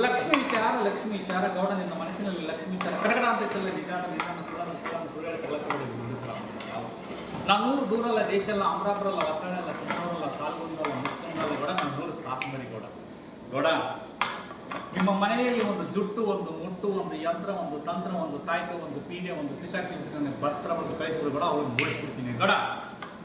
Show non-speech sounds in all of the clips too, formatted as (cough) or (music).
ಲಕ್ಷ್ಮಿ ವಿಚಾರ ಲಕ್ಷ್ಮಿ ವಿಚಾರ ಗೌಡ ನಿನ್ನ ಮನಸ್ಸಿನಲ್ಲಿ ಲಕ್ಷ್ಮಿ ವಿಚಾರ ಕಡಗಡ ಅಂತ ಇತ್ತಲ್ಲ ನಿಜಾನ ನಿಜಾನ ಸುಳ್ಳಾನ ಸುಳ್ಳಾನ ಸುಳ್ಳು ನಾನು ನೂರು ದೂರಲ್ಲ, ದೇಶ ಎಲ್ಲ ಅಮರಾಪುರಲ್ಲ ಹೊಸಳೆಲ್ಲ ಸಿಂಗಾರಲ್ಲ ಸಾಲ್ಗೊಂದಲ್ಲ ಮುಕ್ಕೊಂದಲ್ಲ ಗೌಡ ನಾನು ನೂರು ಸಾಕಂಬರಿ ಗೌಡ. ಗೌಡ, ನಿಮ್ಮ ಮನೆಯಲ್ಲಿ ಒಂದು ಜುಟ್ಟು, ಒಂದು ಮುಟ್ಟು, ಒಂದು ಯಂತ್ರ, ಒಂದು ತಂತ್ರ, ಒಂದು ಕಾಯ್ಕ, ಒಂದು ಪೀಡೆ, ಒಂದು ಪಿಸಾಕಿ ಭತ್ರ ಒಂದು ಕಳಿಸ್ಬಿಡು ಗೌಡ ಅವ್ರನ್ನ ಮೂಡಿಸ್ಬಿಡ್ತೀನಿ ಗೌಡ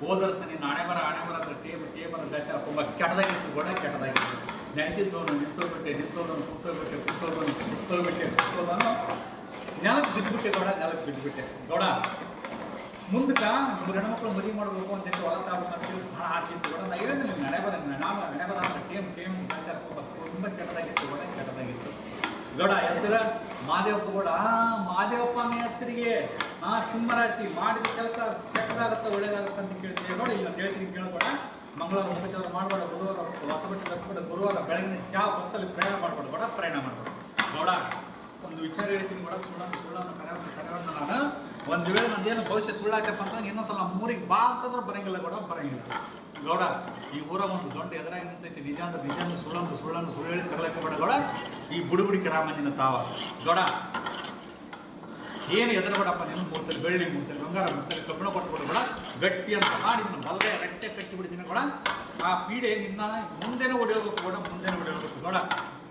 ಹೋದರ್ಸ ನಿನ್ನ ಹಣೆ ಬರ ಹಣೆ ಬರ, ಹತ್ರ ಟೇಬಲ್ ಟೇಬಲ್ ದಾಚ ತುಂಬ ಕೆಟ್ಟದಾಗಿತ್ತು, ಗೌಡ ಕೆಟ್ಟದಾಗಿತ್ತು. ನೆನೆದಿದ್ದವನು ನಿಂತೋಗ್ಬಿಟ್ಟೆ ನಿಂತೋದವನು ಕೂತೋಗ್ಬಿಟ್ಟೆ ಕೂತೋದವನು ಕುಸ್ತೋಗ್ಬಿಟ್ಟೆ ಕುಸ್ತೋದವನು ನೆಲಕ್ಕೆ ಬಿದ್ದುಬಿಟ್ಟೆ ದೊಡ ನೆಲಕ್ಕೆ ಬಿದ್ದುಬಿಟ್ಟೆ. ದೊಡ ಮುಂದಕ್ಕೆ ನಿಮ್ಮ ಹೆಣ್ಮಕ್ಳು ಮದುವೆ ಮಾಡಬೇಕು ಅಂತ ಹೇಳಿ ಹೊರತ ಅಂತೇಳಿ ಭಾಳ ಆಸೆ ಇತ್ತು ಕೂಡ ನಾ ಹೇಳಿದ್ರೆ ನಿಮ್ಮ ನಡೆ ಬರ ನಾವು ನಡೆ ಬರ ಅಂತ ಟೇಮ್ ಟೇಮ್ ತುಂಬ ಕೆಟ್ಟದಾಗಿತ್ತು ಕೂಡ ಕೆಟ್ಟದಾಗಿತ್ತು. ಗೌಡ, ಹೆಸರ ಮಾದೇವಪ್ಪ ಗೌಡ. ಮಾದೇವಪ್ಪನ ಹೆಸರಿಗೆ, ಆ ಸಿಂಹರಾಶಿ ಮಾಡಿದ ಕೆಲಸ ಕೆಟ್ಟದಾಗತ್ತ, ಒಳ್ಳೇದಾಗತ್ತ ಅಂತ ಕೇಳ್ತೀವಿ ನೋಡಿ ಇಲ್ಲ ಹೇಳ್ತೀನಿ ಕೇಳ್ಬೇಡ ಮಂಗಳವಾರ ಉಪಚಾರ ಮಾಡಬೇಡ, ಬುಧವಾರ ಹೊಸಬಟ್ಟೆ ಧರಿಸ್ಬೇಡ, ಗುರುವಾರ ಬೆಳಗಿನ ಚಾ ಬಸ್ಸಲ್ಲಿ ಪ್ರಯಾಣ ಮಾಡಬೇಡ, ಬೇಡ ಪ್ರಯಾಣ ಮಾಡಬೇಡ. ಗೌಡ ಒಂದು ವಿಚಾರ ಹೇಳ್ತೀನಿ ಬೇಡ ಸುಳ್ಳನ್ನು ಸುಳ್ಳನ್ನು ಕರೆಯೋದು ಕರೆಯೋದು ನಾನು. ಒಂದು ವೇಳೆ ನಂದೇನು ಭವಿಷ್ಯ ಸುಳ್ಳಾಕಪ್ಪ ಅಂತಂದ್ರೆ ಇನ್ನೊಂದ್ಸಲ ಮೂರಿಗೆ ಬಾ ಅಂತಂದ್ರೆ ಬರಂಗಿಲ್ಲ ಗೌಡ ಬರಂಗಿಲ್ಲ. ಗೌಡ ಈ ಊರ ಒಂದು ದೊಡ್ಡ ಎದುರಾಗಿ ನಿಂತೈತಿ, ನಿಜ ಅಂದ್ರೆ ನಿಜ ಅಂದ್ರೆ ಸುಳ್ಳಂದು ಸುಳ್ಳನ್ನು ಸುಳ್ಳು ಹೇಳಿ ತಗೊಳಕ್ಕೆ ಬೇಡ ಗೌಡ ಈ ಬುಡುಬುಡಿಕೆ ರಾಮಂದಿನ ತಾವ. ಗೌಡ ಏನು ಎದರಬೇಡಪ್ಪ ನೀನು ಮೂರ್ತಲ್ಲಿ ಬೆಳ್ಳಿ ಮೂರ್ತಲ್ಲಿ ಬಂಗಾರ ಮೂರ್ತಲ್ಲಿ ಕಬ್ಬಿಣ ಕೊಟ್ಟು ಬೇಡ. ಗಟ್ಟಿ ಅಂತ ಮಾಡಿ ನಿನ್ನ ಬಲಗೈ ರಟ್ಟೆ ಕಟ್ಟಿ ಬಿಡ್ತೀನಿ ಕೂಡ ಆ ಪೀಡೆ ನಿನ್ನ ಮುಂದೆನೇ ಹೊಡೆಯೋಬೇಕು ಕೂಡ ಮುಂದೆನೇ ಹೊಡೆಯೋಬೇಕು ಕೂಡ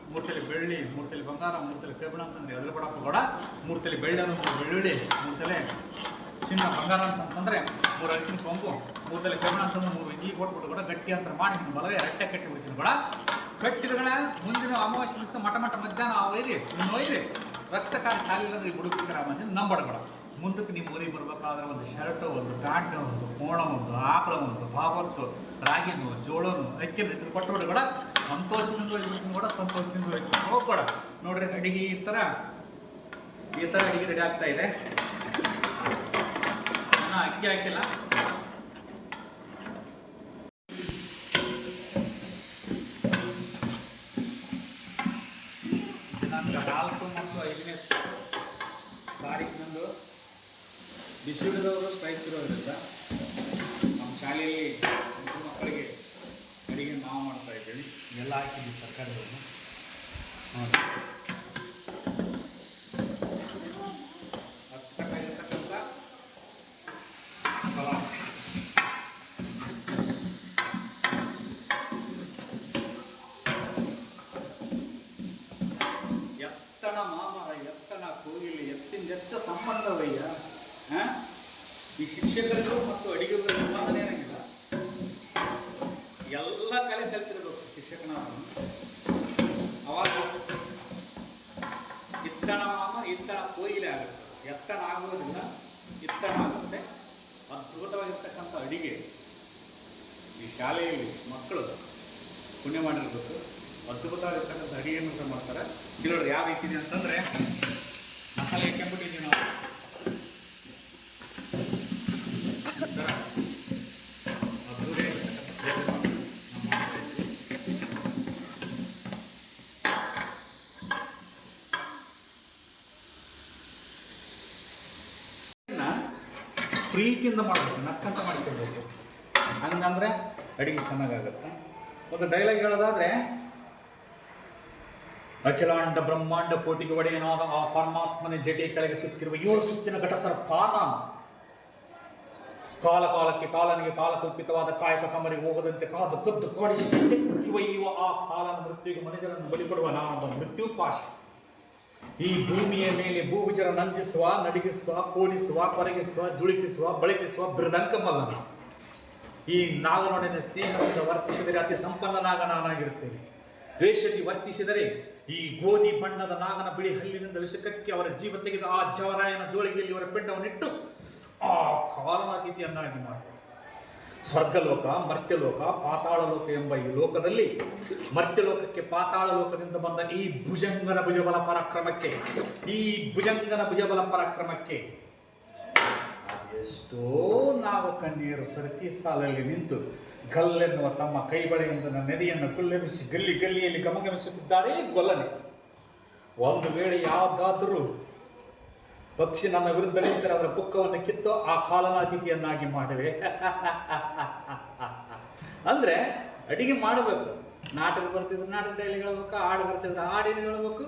ಮೂರ್ತಲಿ ಬೆಳ್ಳಿ ಮೂರ್ತಲಿ ಬಂಗಾರ ಮೂರ್ತಲಿ ಕಬ್ಬಿಣ ಅಂತಂದ್ರೆ ಎದರಬೇಡಪ್ಪ ಕೂಡ ಮೂರ್ತಲಿ ಬೆಳ್ಳಿ ಅಂದ್ರೆ ಬೆಳ್ಳುಳ್ಳಿ ಮೂರ್ತಲೆ ಚಿನ್ನ ಬಂಗಾರ ಅಂತಂತಂದ್ರೆ ಮೂರು ಅರಿಶಿನ ಕೊಂಬು ಮೂರ್ತಲಿ ಕಬ್ಬಿಣ ಅಂತಂದ್ರೆ ಮೂರು ಇಡ್ಲಿ ಕೊಟ್ಬಿಟ್ಟು ಕೂಡ ಗಟ್ಟಿ ಅಂತ ಮಾಡಿ ನಿನ್ನ ಬಲಗೈ ರಟ್ಟೆ ಕಟ್ಟಿ ಬಿಡ್ತೀನಿ ಕೂಡ ಕಟ್ಟಿದಗಳ ಮುಂದಿನ ಅಮಾವಾಸ್ಯ ದಿವಸ ಮಠ ಮಠ ಮಧ್ಯಾಹ್ನ ಆ ಒಯ್ರಿ ಇನ್ನು ಒಯ್ರಿ ರಕ್ತಕಾರ ಶಾಲೆ ಅಂದ್ರೆ ಈ ಮಂದಿ ನಂಬಡ ನಂಬಡಬೇಡ ಮುಂದಕ್ಕೆ ನೀವು ಊರಿಗೆ ಬರ್ಬೇಕಾದ್ರೆ ಒಂದು ಶರ್ಟ್, ಒಂದು ಪ್ಯಾಂಟ್, ಒಂದು ಕೋಣ, ಒಂದು ಆಕಳ, ಒಂದು ಬಾಬತ್ತು ರಾಗಿನೂ ಜೋಳನು ಅಕ್ಕಿನ ಇದ್ರ ಕೊಟ್ಟು ಕೂಡ ಸಂತೋಷದಿಂದ ಹೋಗ್ಬಿಡ್ತೀನಿ ಕೂಡ ಸಂತೋಷದಿಂದ ಹೋಗ್ತೀನಿ ಹೋಗ್ಬೇಡ. ನೋಡ್ರಿ, ಅಡಿಗೆ ಈ ಥರ ಈ ಥರ ಅಡಿಗೆ ರೆಡಿ ಆಗ್ತಾ ಇದೆ. ಇನ್ನೂ ಅಕ್ಕಿ ಹಾಕಿಲ್ಲ. ನಾಲ್ಕು ಮತ್ತು ಐದನೇ ತಾರೀಕಿನಂದು ಬಿಸಿಲಿಡದವರು ಸ್ಟ್ರೈಕ್ ನಮ್ಮ ಶಾಲೆಯಲ್ಲಿ ಮಕ್ಕಳಿಗೆ ಅಡುಗೆ ನಾವು ಮಾಡ್ತಾ ಇದ್ದೀವಿ. ಎಲ್ಲ ಹಾಕಿದ್ವಿ ತರಕಾರಿಗಳನ್ನು ಅಚ್ಚುಕಟ್ಟಾಗಿರ್ತಕ್ಕಂಥ ಫಲ ಎತ್ತನ ಮಾಮರ ಎತ್ತಣ ಕೋಗಿಲಿ ಎತ್ತಿನ ಎತ್ತ ಸಂಬಂಧವಯ್ಯ ಆ? ಈ ಶಿಕ್ಷಕರಿಗೂ ಮತ್ತು ಅಡಿಗೆಗಳ ಸಂಪಾದನೆ ಏನಾಗಿಲ್ಲ ಎಲ್ಲ ಕಲೆ ಕಲ್ತಿರಬೇಕು ಶಿಕ್ಷಕನ ಅವಾಗ ಇತ್ತಣ ಮಾಮ, ಇತ್ತಣ ಕೋಯಿಲೆ ಆಗುತ್ತೆ. ಎತ್ತಣ ಆಗುವುದಿಲ್ಲ ಇತ್ತಣ ಆಗುತ್ತೆ. ಅದ್ಭುತವಾಗಿರ್ತಕ್ಕಂಥ ಅಡಿಗೆ ಈ ಶಾಲೆಯಲ್ಲಿ ಮಕ್ಕಳು ಪುಣ್ಯ ಮಾಡಿರ್ಬೇಕು. ಅದ್ಭುತವಾಗಿರ್ತಕ್ಕಂಥ ಅಡಿಗೆಯನ್ನು ಮಾಡ್ತಾರೆ. ನೋಡ್ರಿ ಯಾವ ರೀತಿ ಅಂತಂದ್ರೆ, ಮಸಾಲೆ ಹಾಕ್ಕೊಂಡ್ಬಿಟ್ಟಿದ್ದೀವಿ ನಾವು ಈ ಥರ ಅದ್ಭುತವಾಗಿರ್ತಕ್ಕಂಥ ನಮ್ಮ ಮಾಡ್ತಾ ಇದ್ವಿ. ಇದನ್ನ ಪ್ರೀತಿಯಿಂದ ಮಾಡಬೇಕು, ನಕ್ಕಂತ ಮಾಡ್ಕೊಳ್ಬೇಕು. ಹಂಗಂದ್ರೆ ಅಡಿಗೆ ಚೆನ್ನಾಗಾಗುತ್ತೆ. ಒಂದು ಡೈಲಾಗ್ ಹೇಳೋದಾದ್ರೆ, ಅಖಿಲಾಂಡ ಬ್ರಹ್ಮಾಂಡ ಕೋಟಿಗೆ ಒಡೆಯನಾದ ಆ ಪರಮಾತ್ಮನ ಜಟಿ ಕೆಳಗೆ ಸುತ್ತಿರುವ ಏಳು ಸುತ್ತಿನ ಘಟಸರ ಪಾನ ಕಾಲ ಕಾಲಕ್ಕೆ ಕಾಲನಿಗೆ ಕಾಲ ಕಲ್ಪಿತವಾದ ಕಾಯಕ ಕಮರಿಗೆ ಹೋಗದಂತೆ ಕಾದು ಕದ್ದು ಕಾಡಿಸಿ ಒಯ್ಯುವ ಆ ಕಾಲನ ಮೃತ್ಯುವಿಗೆ ಮನುಷ್ಯರನ್ನು ಬಲಿಪಡುವ ನಾನೊಬ್ಬ ಮೃತ್ಯುಪಾಶ. ಈ ಭೂಮಿಯ ಮೇಲೆ ಭೂವಿಚರ ನಂಜಿಸುವ ನಡಗಿಸುವ, ಕೋಡಿಸುವ ಕೊರಗಿಸುವ ಜುಳುಕಿಸುವ ಬಳಕಿಸುವ ಬೃದಂಕಮಲ್ಲ ಈ ನಾಗನೊಡನೆ ಸ್ನೇಹದಿಂದ ವರ್ತಿಸಿದರೆ ಅತಿ ಸಂಪನ್ನ ನಾಗ ನಾನಾಗಿರುತ್ತೇನೆ ದ್ವೇಷದಿ ವರ್ತಿಸಿದರೆ ಈ ಗೋಧಿ ಬಣ್ಣದ ನಾಗನ ಬಿಳಿ ಹಲ್ಲಿನಿಂದ ವಿಷಕಕ್ಕೆ ಅವರ ಜೀವ ತೆಗೆದ ಆ ಜವರಾಯನ ಜೋಳಿಗೆಯಲ್ಲಿ ಅವರ ಪಿಂಡವನ್ನಿಟ್ಟು ಆ ಕಾಲನಾತಿಥಿಯನ್ನಾಗಿ ಮಾಡಿ. ಸ್ವರ್ಗಲೋಕ, ಮರ್ತ್ಯಲೋಕ ಪಾತಾಳ ಲೋಕ ಎಂಬ ಈ ಲೋಕದಲ್ಲಿ ಮರ್ತ್ಯಲೋಕಕ್ಕೆ ಪಾತಾಳ ಲೋಕದಿಂದ ಬಂದ ಈ ಭುಜಂಗನ ಭುಜಬಲ ಪರಾಕ್ರಮಕ್ಕೆ, ಈ ಭುಜಂಗನ ಭುಜಬಲ ಪರಾಕ್ರಮಕ್ಕೆ ಎಷ್ಟೋ ನಾವು ಕಣ್ಣೀರು ಸರತಿ ಸಾಲಲ್ಲಿ ನಿಂತು ಗಲ್ಲೆನ್ನುವ ತಮ್ಮ ಕೈಬಳೆಯಿಂದ ನದಿಯನ್ನು ಕುಲ್ಲೆಬಿಸಿ ಗಲ್ಲಿ ಗಲ್ಲಿಯಲ್ಲಿ ಗಮಗಮಿಸುತ್ತಿದ್ದಾರೆ ಗೊಲ್ಲನೆ. ಒಂದು ವೇಳೆ ಯಾವುದಾದರೂ ಪಕ್ಷಿ ನನ್ನ ವಿರುದ್ಧ ನಿಂತರೆ ಅದರ ಪುಕ್ಕವನ್ನು ಕಿತ್ತು ಆ ಕಾಲನಾತಿಥಿಯನ್ನಾಗಿ ಮಾಡುವೆ. (laughs) ಅಂದ್ರೆ ಅಡಿಗೆ ಮಾಡಬೇಕು. ನಾಟಕ ಬರ್ತಿದ್ರೆ ನಾಟಕ ಡೈಲಿ ಹೇಳ್ಬೇಕು, ಹಾಡು ಬರ್ತಿದ್ರೆ ಹಾಡಿನ ಹೇಳ್ಬೇಕು.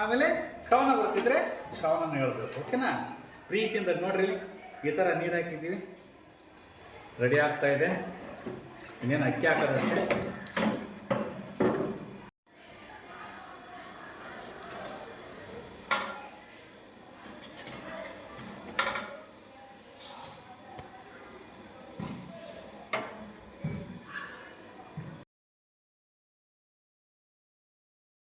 ಆಮೇಲೆ ಕವನ ಬರ್ತಿದ್ರೆ ಕವನ ಹೇಳ್ಬೇಕು, ಓಕೆನಾ? ಪ್ರೀತಿಯಿಂದ ನೋಡ್ರಿ ಈ ಥರ ನೀರು ಹಾಕಿದ್ದೀವಿ. ರೆಡಿ ಆಗ್ತಾ ಇದೆ. ಇನ್ನೇನು ಅಕ್ಕಿ ಹಾಕೋದಷ್ಟೇ?